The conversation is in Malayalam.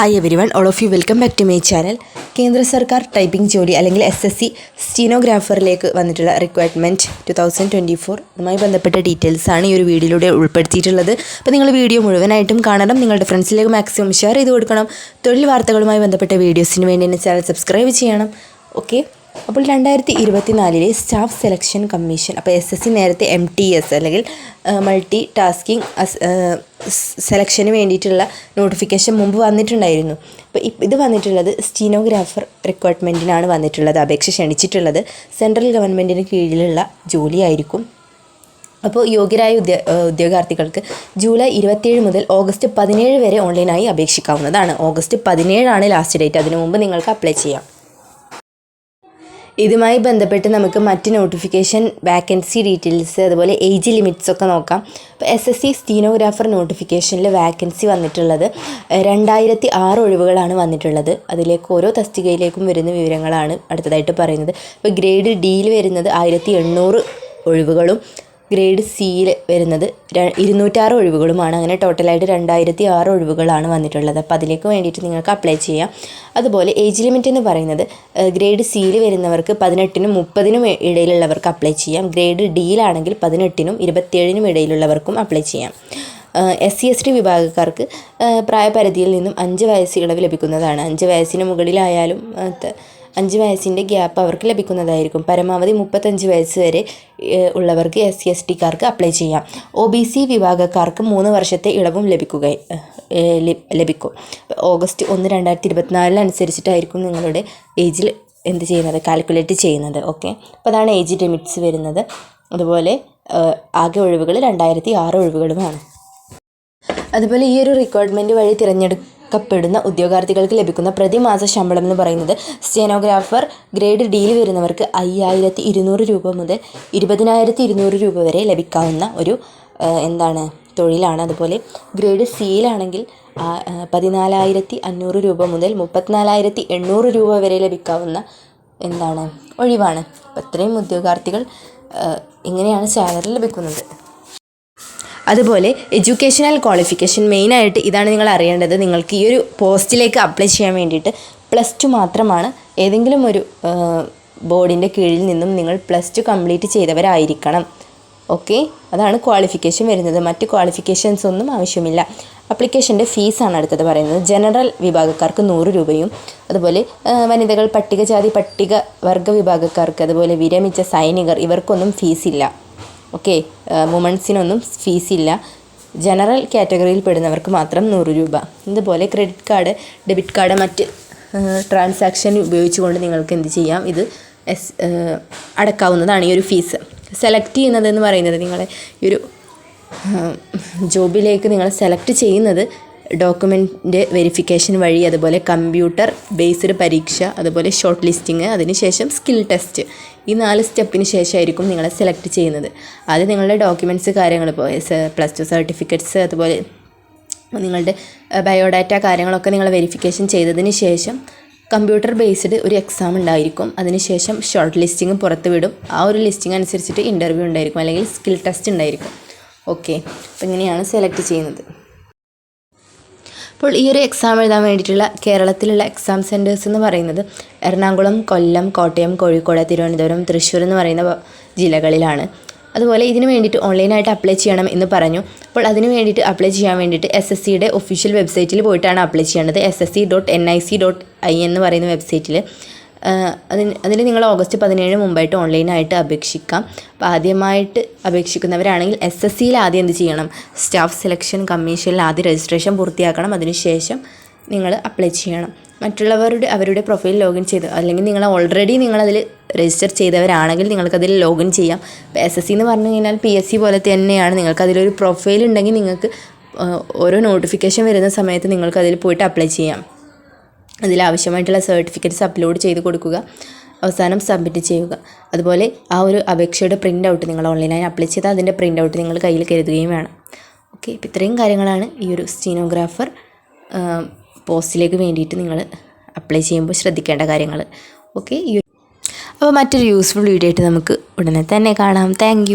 Hi everyone all of you welcome back to my channel കേന്ദ്ര സർക്കാർ ടൈപ്പിംഗ് ജോലി അല്ലെങ്കിൽ എസ് എസ് സി സ്റ്റീനോഗ്രാഫറിലേക്ക് വന്നിട്ടുള്ള requirement two thousand twenty four അതുമായി ബന്ധപ്പെട്ട ഡീറ്റെയിൽസാണ് ഈ ഒരു വീഡിയോയിലൂടെ ഉൾപ്പെടുത്തിയിട്ടുള്ളത്. അപ്പോൾ നിങ്ങൾ വീഡിയോ മുഴുവനായിട്ടും കാണണം. നിങ്ങളുടെ ഫ്രണ്ട്സിലേക്ക് മാക്സിമം ഷെയർ ചെയ്ത് കൊടുക്കണം. തൊഴിൽ വാർത്തകളുമായി ബന്ധപ്പെട്ട വീഡിയോസിന് വേണ്ടി എന്റെ ചാനൽ സബ്സ്ക്രൈബ് ചെയ്യണം. ഓക്കെ അപ്പോൾ രണ്ടായിരത്തി ഇരുപത്തിനാലിലെ സ്റ്റാഫ് സെലക്ഷൻ കമ്മീഷൻ അപ്പോൾ എസ് എസ് സി നേരത്തെ എം ടി എസ് അല്ലെങ്കിൽ മൾട്ടി ടാസ്കിങ് സെലക്ഷന് വേണ്ടിയിട്ടുള്ള നോട്ടിഫിക്കേഷൻ മുമ്പ് വന്നിട്ടുണ്ടായിരുന്നു. അപ്പോൾ ഇത് വന്നിട്ടുള്ളത് സ്റ്റീനോഗ്രാഫർ റിക്വയർമെന്റിനാണ് വന്നിട്ടുള്ളത് അപേക്ഷ ക്ഷണിച്ചിട്ടുള്ളത്. സെൻട്രൽ ഗവൺമെന്റിന് കീഴിലുള്ള ജോലിയായിരിക്കും. അപ്പോൾ യോഗ്യരായ ഉദ്യ ഉദ്യോഗാർത്ഥികൾക്ക് ജൂലൈ ഇരുപത്തിയേഴ് മുതൽ ഓഗസ്റ്റ് പതിനേഴ് വരെ ഓൺലൈനായി അപേക്ഷിക്കാവുന്നതാണ്. ഓഗസ്റ്റ് പതിനേഴാണ് ലാസ്റ്റ് ഡേറ്റ് അതിനു മുമ്പ് നിങ്ങൾക്ക് അപ്ലൈ ചെയ്യാം. ഇതുമായി ബന്ധപ്പെട്ട് നമുക്ക് മറ്റ് നോട്ടിഫിക്കേഷൻ വാക്കൻസി ഡീറ്റെയിൽസ് അതുപോലെ ഏജ് ലിമിറ്റ്സ് ഒക്കെ നോക്കാം. ഇപ്പോൾ എസ് എസ് സി സ്റ്റീനോഗ്രാഫർ നോട്ടിഫിക്കേഷനിൽ വാക്കൻസി വന്നിട്ടുള്ളത് രണ്ടായിരത്തി ആറ് ഒഴിവുകളാണ് വന്നിട്ടുള്ളത്. അതിലേക്ക് ഓരോ തസ്തികയിലേക്കും വരുന്ന വിവരങ്ങളാണ് അടുത്തതായിട്ട് പറയുന്നത്. ഇപ്പോൾ ഗ്രേഡ് ഡിയിൽ വരുന്നത് ആയിരത്തി എണ്ണൂറ് ഒഴിവുകളും ഗ്രേഡ് സിയിൽ വരുന്നത് ഇരുന്നൂറ്റാറ് ഒഴിവുകളുമാണ്. അങ്ങനെ ടോട്ടലായിട്ട് രണ്ടായിരത്തി ആറ് ഒഴിവുകളാണ് വന്നിട്ടുള്ളത്. അപ്പോൾ അതിലേക്ക് വേണ്ടിയിട്ട് നിങ്ങൾക്ക് അപ്ലൈ ചെയ്യാം. അതുപോലെ ഏജ് ലിമിറ്റ് എന്ന് പറയുന്നത് ഗ്രേഡ് സിയിൽ വരുന്നവർക്ക് പതിനെട്ടിനും മുപ്പതിനും ഇടയിലുള്ളവർക്ക് അപ്ലൈ ചെയ്യാം. ഗ്രേഡ് ഡിയിലാണെങ്കിൽ പതിനെട്ടിനും ഇരുപത്തിയേഴിനും ഇടയിലുള്ളവർക്കും അപ്ലൈ ചെയ്യാം. എസ് സി എസ് ടി വിഭാഗക്കാർക്ക് പ്രായപരിധിയിൽ നിന്നും അഞ്ച് വയസ്സ് ഇളവ് ലഭിക്കുന്നതാണ്. അഞ്ച് വയസ്സിന് മുകളിലായാലും അഞ്ച് വയസ്സിന്റെ ഗ്യാപ്പ് അവർക്ക് ലഭിക്കുന്നതായിരിക്കും. പരമാവധി മുപ്പത്തഞ്ച് വയസ്സ് വരെ ഉള്ളവർക്ക് എസ് സി എസ് ടിക്കാർക്ക് അപ്ലൈ ചെയ്യാം. ഒ ബി സി വിഭാഗക്കാർക്ക് മൂന്ന് വർഷത്തെ ഇളവും ലഭിക്കുക ലഭിക്കും. ഓഗസ്റ്റ് ഒന്ന് രണ്ടായിരത്തി ഇരുപത്തിനാലിനനുസരിച്ചിട്ടായിരിക്കും നിങ്ങളുടെ ഏജിൽ എന്ത് ചെയ്യുന്നത്? കാൽക്കുലേറ്റ് ചെയ്യുന്നത്. ഓക്കെ? അപ്പോൾ അതാണ് ഏജ് ലിമിറ്റ്സ് വരുന്നത്. അതുപോലെ ആകെ ഒഴിവുകൾ രണ്ടായിരത്തി ആറ് ഒഴിവുകളുമാണ്. അതുപോലെ ഈ ഒരു റിക്വയർമെന്റ് വഴി തിരഞ്ഞെടുക്കപ്പെടുന്ന ഉദ്യോഗാർത്ഥികൾക്ക് ലഭിക്കുന്ന പ്രതിമാസ ശമ്പളം എന്ന് പറയുന്നത് സ്റ്റെനോഗ്രാഫർ ഗ്രേഡ് ഡിയിൽ വരുന്നവർക്ക് അയ്യായിരത്തി ഇരുന്നൂറ് രൂപ മുതൽ ഇരുപതിനായിരത്തി ഇരുന്നൂറ് രൂപ വരെ ലഭിക്കാവുന്ന ഒരു എന്താണ് തൊഴിലാണ്. അതുപോലെ ഗ്രേഡ് സിയിലാണെങ്കിൽ പതിനാലായിരത്തി അഞ്ഞൂറ് രൂപ മുതൽ മുപ്പത്തിനാലായിരത്തി എണ്ണൂറ് രൂപ വരെ ലഭിക്കാവുന്ന എന്താണ് ഒഴിവാണ്. അപ്പം ഇത്രയും ഉദ്യോഗാർത്ഥികൾ ഇങ്ങനെയാണ് സാലറി ലഭിക്കുന്നത്. അതുപോലെ എഡ്യൂക്കേഷണൽ ക്വാളിഫിക്കേഷൻ മെയിനായിട്ട് ഇതാണ് നിങ്ങൾ അറിയേണ്ടത്. നിങ്ങൾക്ക് ഈ ഒരു പോസ്റ്റിലേക്ക് അപ്ലൈ ചെയ്യാൻ വേണ്ടിയിട്ട് പ്ലസ് ടു മാത്രമാണ്. ഏതെങ്കിലും ഒരു ബോർഡിന്റെ കീഴിൽ നിന്നും നിങ്ങൾ പ്ലസ് ടു കംപ്ലീറ്റ് ചെയ്തവരായിരിക്കണം. ഓക്കെ അതാണ് ക്വാളിഫിക്കേഷൻ വരുന്നത്. മറ്റ് ക്വാളിഫിക്കേഷൻസ് ഒന്നും ആവശ്യമില്ല. അപ്ലിക്കേഷന്റെ ഫീസാണ് അടുത്തത് പറയുന്നത്. ജനറൽ വിഭാഗക്കാർക്ക് നൂറ് രൂപയും അതുപോലെ വനിതകൾ പട്ടികജാതി പട്ടിക വർഗ വിഭാഗക്കാർക്ക് അതുപോലെ വിരമിച്ച സൈനികർ ഇവർക്കൊന്നും ഫീസില്ല ഓക്കെ വുമൺസിനൊന്നും ഇല്ല ജനറൽ കാറ്റഗറിയിൽ പെടുന്നവർക്ക് മാത്രം നൂറ് രൂപ. ഇതുപോലെ ക്രെഡിറ്റ് കാർഡ് ഡെബിറ്റ് കാർഡ് മറ്റ് ട്രാൻസാക്ഷൻ ഉപയോഗിച്ചുകൊണ്ട് നിങ്ങൾക്ക് എന്ത് ചെയ്യാം? ഇത് എസ് അടക്കാവുന്നതാണ് ഈ ഒരു ഫീസ്. സെലക്ട് ചെയ്യുന്നതെന്ന് പറയുന്നത് നിങ്ങളെ ഈ ഒരു ജോബിലേക്ക് നിങ്ങൾ സെലക്ട് ചെയ്യുന്നത് ഡോക്യുമെന്റ് വെരിഫിക്കേഷൻ വഴി അതുപോലെ കമ്പ്യൂട്ടർ ബേസ്ഡ് പരീക്ഷ അതുപോലെ ഷോർട്ട് ലിസ്റ്റിംഗ് അതിനുശേഷം സ്കിൽ ടെസ്റ്റ് ഈ നാല് സ്റ്റെപ്പിന് ശേഷമായിരിക്കും നിങ്ങളെ സെലക്ട് ചെയ്യുന്നത്. അത് നിങ്ങളുടെ ഡോക്യുമെന്റ്സ് കാര്യങ്ങൾ ഇപ്പോൾ പ്ലസ് ടു സർട്ടിഫിക്കറ്റ്സ് അതുപോലെ നിങ്ങളുടെ ബയോഡാറ്റ കാര്യങ്ങളൊക്കെ നിങ്ങൾ വെരിഫിക്കേഷൻ ചെയ്തതിന് ശേഷം കമ്പ്യൂട്ടർ ബേസ്ഡ് ഒരു എക്സാം ഉണ്ടായിരിക്കും. അതിനുശേഷം ഷോർട്ട് ലിസ്റ്റിംഗ് പുറത്ത് വിടും. ആ ഒരു ലിസ്റ്റിംഗ് അനുസരിച്ചിട്ട് ഇന്റർവ്യൂ ഉണ്ടായിരിക്കും അല്ലെങ്കിൽ സ്കിൽ ടെസ്റ്റ് ഉണ്ടായിരിക്കും. ഓക്കെ അപ്പോൾ ഇങ്ങനെയാണ് സെലക്ട് ചെയ്യുന്നത്. അപ്പോൾ ഈ ഒരു എക്സാം എഴുതാൻ വേണ്ടിയിട്ടുള്ള കേരളത്തിലുള്ള എക്സാം സെന്റേഴ്സ് എന്ന് പറയുന്നത് എറണാകുളം കൊല്ലം കോട്ടയം കോഴിക്കോട് തിരുവനന്തപുരം തൃശ്ശൂർ എന്ന് പറയുന്ന ജില്ലകളിലാണ്. അതുപോലെ ഇതിന് വേണ്ടിയിട്ട് ഓൺലൈനായിട്ട് അപ്ലൈ ചെയ്യണം എന്ന് പറഞ്ഞു. അപ്പോൾ അതിന് വേണ്ടിയിട്ട് അപ്ലൈ ചെയ്യാൻ വേണ്ടിയിട്ട് എസ് എസ് സിയുടെ ഒഫീഷ്യൽ വെബ്സൈറ്റിൽ പോയിട്ടാണ് അപ്ലൈ ചെയ്യേണ്ടത്. S S C dot N I C dot I എന്ന് പറയുന്ന വെബ്സൈറ്റിൽ അതിന് അതിന് നിങ്ങൾ ഓഗസ്റ്റ് പതിനേഴ് മുമ്പായിട്ട് ഓൺലൈനായിട്ട് അപേക്ഷിക്കാം. അപ്പോൾ ആദ്യമായിട്ട് അപേക്ഷിക്കുന്നവരാണെങ്കിൽ എസ് എസ് സിയിൽ ആദ്യം എന്ത് ചെയ്യണം? സ്റ്റാഫ് സെലക്ഷൻ കമ്മീഷനിൽ ആദ്യം രജിസ്ട്രേഷൻ പൂർത്തിയാക്കണം. അതിനുശേഷം നിങ്ങൾ അപ്ലൈ ചെയ്യണം. മറ്റുള്ളവരുടെ അവരുടെ പ്രൊഫൈൽ ലോഗിൻ ചെയ്ത് അല്ലെങ്കിൽ നിങ്ങൾ ഓൾറെഡി നിങ്ങളതിൽ രജിസ്റ്റർ ചെയ്തവരാണെങ്കിൽ നിങ്ങൾക്കതിൽ ലോഗിൻ ചെയ്യാം. ഇപ്പോൾ എസ് എസ് സി എന്ന് പറഞ്ഞു കഴിഞ്ഞാൽ പി എസ് സി പോലെ തന്നെയാണ്. നിങ്ങൾക്കതിലൊരു പ്രൊഫൈൽ ഉണ്ടെങ്കിൽ നിങ്ങൾക്ക് ഓരോ നോട്ടിഫിക്കേഷൻ വരുന്ന സമയത്ത് നിങ്ങൾക്കതിൽ പോയിട്ട് അപ്ലൈ ചെയ്യാം. അതിലാവശ്യമായിട്ടുള്ള സർട്ടിഫിക്കറ്റ്സ് അപ്ലോഡ് ചെയ്ത് കൊടുക്കുക. അവസാനം സബ്മിറ്റ് ചെയ്യുക. അതുപോലെ ആ ഒരു അപേക്ഷയുടെ പ്രിന്റ് ഔട്ട് നിങ്ങൾ ഓൺലൈനായി അപ്ലൈ ചെയ്താൽ അതിന്റെ പ്രിന്റ് ഔട്ട് നിങ്ങൾ കയ്യിൽ കരുതുകയും വേണം. ഓക്കെ ഇപ്പോൾ ഇത്രയും കാര്യങ്ങളാണ് ഈ ഒരു സ്റ്റീനോഗ്രാഫർ പോസ്റ്റിലേക്ക് വേണ്ടിയിട്ട് നിങ്ങൾ അപ്ലൈ ചെയ്യുമ്പോൾ ശ്രദ്ധിക്കേണ്ട കാര്യങ്ങൾ. ഓക്കെ അപ്പോൾ മറ്റൊരു യൂസ്ഫുൾ വീഡിയോ ആയിട്ട് നമുക്ക് ഉടനെ തന്നെ കാണാം. താങ്ക്